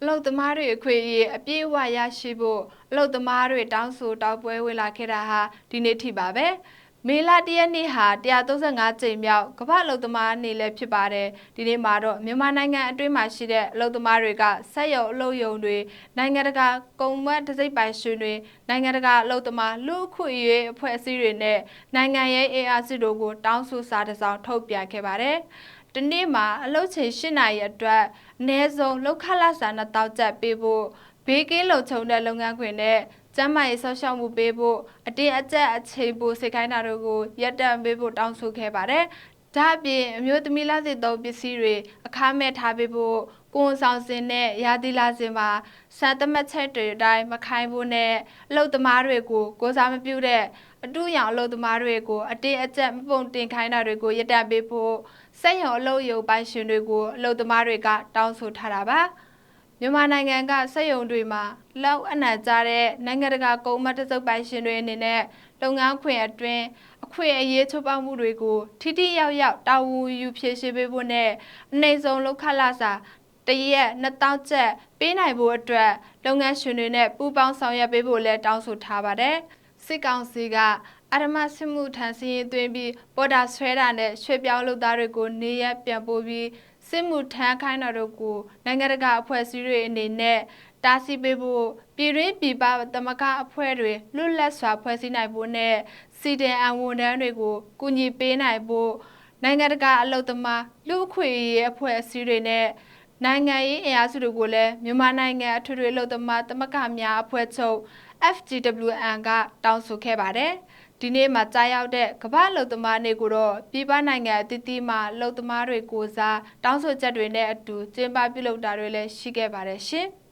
အလုတ်သမားတွေအခွင့်အရေးအပြည့်အဝရရှိဖို့အလုတ်သမားတွေတောင်းဆိုတောက်ပွဲဝင်လာခဲ့တာဟာဒီနေ့ထိပါပဲမေလတရက်နေ့ဟာ135ကြိမ်မြောက်ကမ္ဘာအလုတ်သမားနေ့လည်းဖြစ်ပါတယ်ဒီနေ့မှာတော့မြန်မာနိုင်ငံအတွင်းမှာရှိတဲ့အလုတ်သမားတွေကဆက်ရုံအလုတ်ယုံတွေနိုင်ငံတကာကုန်မတ်တစိမ့်ပိုင်ရှင်တွေနိုင်ငံတကာအလုတ်သမားလူအခွင့်အရေးအဖွဲ့အစည်းတွေနဲ့နိုင်ငံရေးအင်အားစုတို့ကိုတောင်းဆိုစာတစ်စောင်ထုတ်ပြန်ခဲ့ပါတယ် ဒီနေ့မှာအလုတ်ချိန်၈နာရီအတွက်အနည်းဆုံးလောက်ခလာစာနှစ်တောက်ချက်ပေးဖို့ဘေးကင်းလုံခြုံတဲ့လုပ်ငန်းခွင်နဲ့ကျန်းမာရေးဆောက်ရှောက်မှုပေးဖို့အတင်းအကျပ်အချိန်ပိုစိတ်ခိုင်းတာတို့ကိုရပ်တန့်ပေးဖို့တောင်းဆိုခဲ့ပါတယ်။ ဒါအပြင်အမျိုးသမီးလက်စစ်သုံးပစ္စည်းတွေအခမဲ့ထားပေးဖို့ကိုယ်ဆောင်စင်နဲ့ရာသီလာစင်မှာစံသမတ်ချက်တွေအတိုင်းမခိုင်းဖို့နဲ့အလုပ်သမားတွေကိုကိုစားမပြုတဲ့အတူရောင်အလုပ်သမားတွေကိုအတင်းအကျပ်မပုံတင်ခိုင်းတာတွေကိုရပ်တန့်ပေးဖို့စက်ရုံအလုပ်ရုံပိုင်ရှင်တွေကိုအလုပ်သမားတွေကတောင်းဆိုထားတာပါ။မြန်မာနိုင်ငံကစက်ရုံတွေမှာလောက်အနံ့ကြတဲ့နိုင်ငံတကာကုန်မတစုပ်ပိုင်ရှင်တွေအနေနဲ့လုပ်ငန်းခွင်အတွင်း အခွင့်အရေးချိုးဖောက်မှုတွေကိုထိထိရောက်ရောက်တာဝန်ယူဖြေရှင်းပေးဖို့နဲ့အနေဆုံးလောက်ခလာစာတရက်2000ကျပ်ပေးနိုင်ဖို့အတွက်လုပ်ငန်းရှင်တွေနဲ့ပူးပေါင်းဆောင်ရွက်ပေးဖို့လည်းတောင်းဆိုထားပါတယ်စစ်ကောင်စီက အရမစစ်မှုထမ်းစည်းရင်သွင်းပြီးပေါ်တာဆွဲတာနဲ့ရွှေပြောင်းလုပ်သားတွေကိုနေရပြန်ပို့ပြီးစစ်မှုထမ်းခိုင်းတော်တို့ကိုနိုင်ငံတကာအဖွဲ့အစည်းတွေအနေနဲ့တားဆီးပေးဖို့ပြည်ရင်းပြည်ပတမကအဖွဲ့တွေလွတ်လပ်စွာဖွဲ့စည်းနိုင်ဖို့နဲ့စီဒန်အဝန်ထမ်းတွေကိုကူညီပေးနိုင်ဖို့နိုင်ငံတကာအလုပ်သမားလူအခွင့်အရေးအဖွဲ့အစည်းတွေနဲ့နိုင်ငံရေးအင်အားစုတွေကိုလည်းမြန်မာနိုင်ငံအထွေထွေအလုပ်သမားတမကများအဖွဲ့ချုပ် FGWN ကတောင်းဆိုခဲ့ပါတယ်။ ဒီနေ့မှာကြားရောက်တဲ့ကမ္ဘာလုံသမားနေကိုတော့ပြည်ပနိုင်ငံအသီးသီးမှာလုံသမားတွေကိုစားတောင်းဆိုချက်တွေနဲ့အတူကျင်းပပြုလုပ်တာတွေလည်းရှိခဲ့ပါတယ်ရှင်။